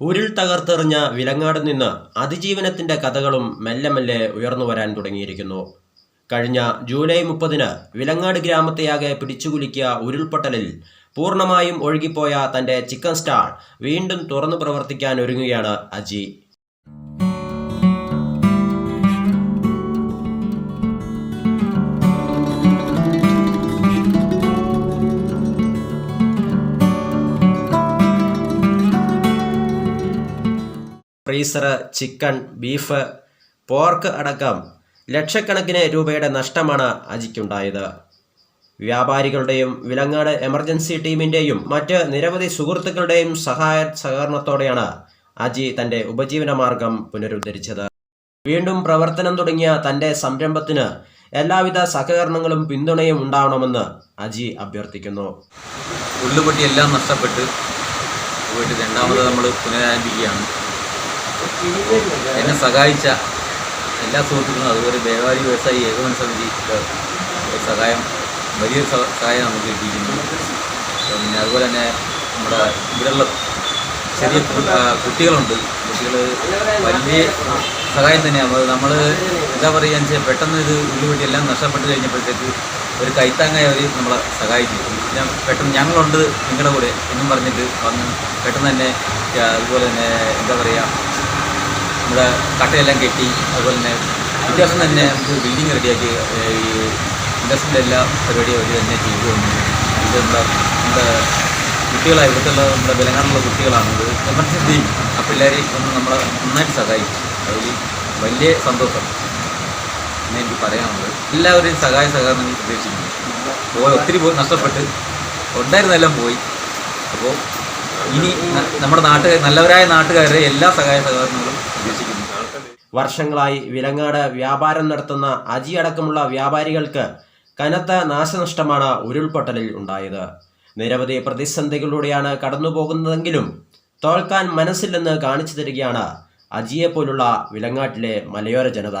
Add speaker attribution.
Speaker 1: ഉരുൾ തകർത്തെറിഞ്ഞ വിലങ്ങാട് നിന്ന് അതിജീവനത്തിന്റെ കഥകളും മെല്ലെ മെല്ലെ ഉയർന്നു വരാൻ തുടങ്ങിയിരിക്കുന്നു. കഴിഞ്ഞ ജൂലൈ മുപ്പതിന് വിലങ്ങാട് ഗ്രാമത്തെയാകെ പിടിച്ചുകുലുക്കിയ ഉരുൾപൊട്ടലിൽ പൂർണമായും ഒഴുകിപ്പോയ തന്റെ ചിക്കൻ സ്റ്റാൾ വീണ്ടും തുറന്നു പ്രവർത്തിക്കാൻ ഒരുങ്ങുകയാണ് Aji. Freezer chicken beef pork അടക്കം ലക്ഷക്കണക്കിന് രൂപയുടെ നഷ്ടമാണ് അജിക്കുണ്ടായത്. വ്യാപാരികളുടെയും വിലങ്ങാട് എമർജൻസി ടീമിന്റെയും മറ്റ് നിരവധി സുഹൃത്തുക്കളുടെയും സഹായ സഹകരണത്തോടെയാണ് അജി തന്റെ ഉപജീവന മാർഗം പുനരുദ്ധരിച്ചത്. വീണ്ടും പ്രവർത്തനം തുടങ്ങിയ തന്റെ സംരംഭത്തിന് എല്ലാവിധ സഹകരണങ്ങളും പിന്തുണയും ഉണ്ടാവണമെന്ന് അജി അഭ്യർത്ഥിക്കുന്നു.
Speaker 2: ഉള്ളുപൊട്ടി എല്ലാം നഷ്ടപ്പെട്ട് പോയിട്ട് രണ്ടാമത് നമ്മൾ പുനരാരംഭിക്കുകയാണ്. എന്നെ സഹായിച്ച എല്ലാ സുഹൃത്തുക്കളും അതുപോലെ വ്യാപാരി വ്യവസായി ഏകോപന സമിതി സഹായം വലിയൊരു സഹായം നമുക്ക് കിട്ടിയിരിക്കുന്നു പിന്നെ അതുപോലെ തന്നെ നമ്മുടെ ഇവിടെയുള്ള ചെറിയ കുട്ടികളുണ്ട്. കുട്ടികൾ വലിയ സഹായം തന്നെയാണ്. നമ്മൾ എന്താ പറയുക വെച്ചാൽ പെട്ടെന്ന് ഇത് ഉള്ളുപൊട്ടി എല്ലാം നഷ്ടപ്പെട്ട് കഴിഞ്ഞപ്പോഴത്തേക്ക് ഒരു കൈത്താങ്ങായി അവർ നമ്മളെ സഹായിച്ചു. ഞാൻ പെട്ടെന്ന് ഞങ്ങളുണ്ട് നിങ്ങളുടെ കൂടെ എന്നും പറഞ്ഞിട്ട് വന്ന് പെട്ടെന്ന് തന്നെ അതുപോലെ തന്നെ എന്താ പറയുക നമ്മുടെ കട്ടയെല്ലാം കെട്ടി അതുപോലെ തന്നെ ദിവസം തന്നെ നമുക്ക് ബിൽഡിംഗ് റെഡിയാക്കി ഈ ഇൻഡസ്ട്രിയുടെ എല്ലാ പരിപാടിയും അവർ തന്നെ ചെയ്തു തന്നു. ഇത് നമ്മുടെ നമ്മുടെ കുട്ടികളാണ് ഇവിടുത്തെ നമ്മുടെ ബലങ്ങാനുള്ള കുട്ടികളാണ്. ഇത് എമർജൻസി ടീം ആ പിള്ളേരെ ഒന്ന് നമ്മളെ നന്നായിട്ട് സഹായിച്ചു. അതിൽ വലിയ സന്തോഷം. എന്ന് എനിക്ക് പറയാനുള്ളത്. എല്ലാവരെയും സഹായ സഹകരണങ്ങൾ പ്രതീക്ഷിക്കുന്നു പോയി ഒത്തിരി പോയി നഷ്ടപ്പെട്ട് ഉണ്ടായിരുന്നെല്ലാം പോയി. അപ്പോൾ ഇനി നമ്മുടെ നാട്ടുകാർ നല്ലവരായ നാട്ടുകാരെ എല്ലാ സഹായ പ്രതീക്ഷിക്കുന്നു
Speaker 1: വർഷങ്ങളായി വിലങ്ങാട് വ്യാപാരം നടത്തുന്ന അജി അടക്കമുള്ള വ്യാപാരികൾക്ക് കനത്ത നാശനഷ്ടമാണ് ഉരുൾപൊട്ടലിൽ ഉണ്ടായത്. നിരവധി പ്രതിസന്ധികളിലൂടെയാണ് കടന്നുപോകുന്നതെങ്കിലും തോൽക്കാൻ മനസ്സില്ലെന്ന് കാണിച്ചു തരികയാണ് അജിയെപ്പോലുള്ള വിലങ്ങാട്ടിലെ മലയോര ജനത.